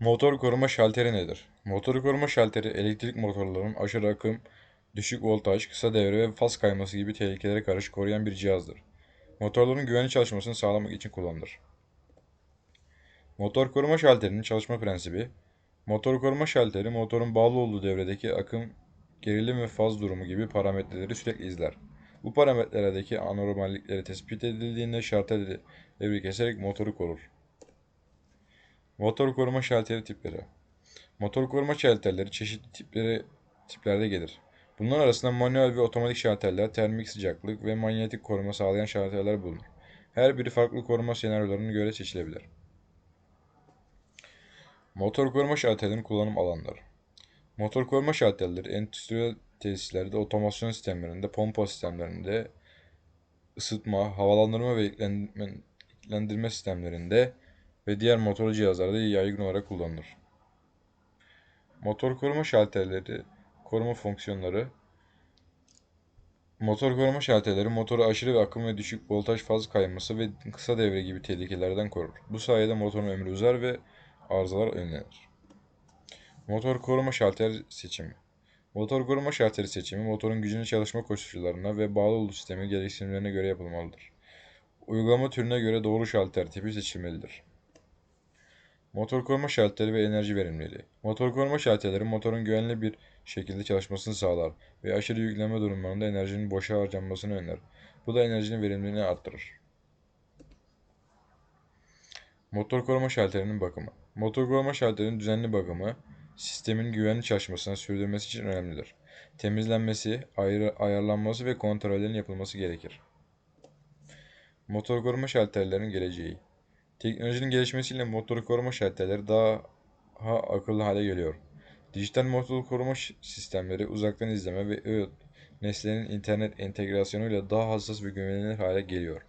Motor koruma şalteri nedir? Motor koruma şalteri elektrik motorlarının aşırı akım, düşük voltaj, kısa devre ve faz kayması gibi tehlikelere karşı koruyan bir cihazdır. Motorların güvenli çalışmasını sağlamak için kullanılır. Motor koruma şalterinin çalışma prensibi Motor koruma şalteri motorun bağlı olduğu devredeki akım, gerilim ve faz durumu gibi parametreleri sürekli izler. Bu parametrelerdeki anormallikleri tespit edildiğinde şalter devri keserek motoru korur. Motor koruma şalteri tipleri. Motor koruma şalterleri çeşitli tipleri tiplerde gelir. Bunlar arasında manuel ve otomatik şalterler, termik sıcaklık ve manyetik koruma sağlayan şalterler bulunur. Her biri farklı koruma senaryolarına göre seçilebilir. Motor koruma şalterlerinin kullanım alanları. Motor koruma şalterleri endüstriyel tesislerde, otomasyon sistemlerinde, pompa sistemlerinde, ısıtma, havalandırma ve iklendirme- sistemlerinde ve diğer motorlu cihazlarda yaygın olarak kullanılır. Motor koruma şalterleri, koruma fonksiyonları. Motor koruma şalterleri motoru aşırı akım ve düşük voltaj faz kayması ve kısa devre gibi tehlikelerden korur. Bu sayede motorun ömrü uzar ve arızalar önlenir. Motor koruma şalter seçimi. Motor koruma şalteri seçimi motorun gücünü çalışma koşullarına ve bağlı olduğu sistemin gereksinimlerine göre yapılmalıdır. Uygulama türüne göre doğru şalter tipi seçilmelidir. Motor koruma şalteri ve enerji verimliliği. Motor koruma şalterleri motorun güvenli bir şekilde çalışmasını sağlar ve aşırı yükleme durumlarında enerjinin boşa harcanmasını önler. Bu da enerjinin verimliliğini arttırır. Motor koruma şalterinin bakımı. Motor koruma şalterinin düzenli bakımı sistemin güvenli çalışmasını sürdürmesi için önemlidir. Temizlenmesi, ayrı, ayarlanması ve kontrollerin yapılması gerekir. Motor koruma şalterlerinin geleceği. Teknolojinin gelişmesiyle motor koruma şalterleri daha akıllı hale geliyor. Dijital motor koruma sistemleri uzaktan izleme ve IoT nesnelerinin internet entegrasyonuyla daha hassas ve güvenilir hale geliyor.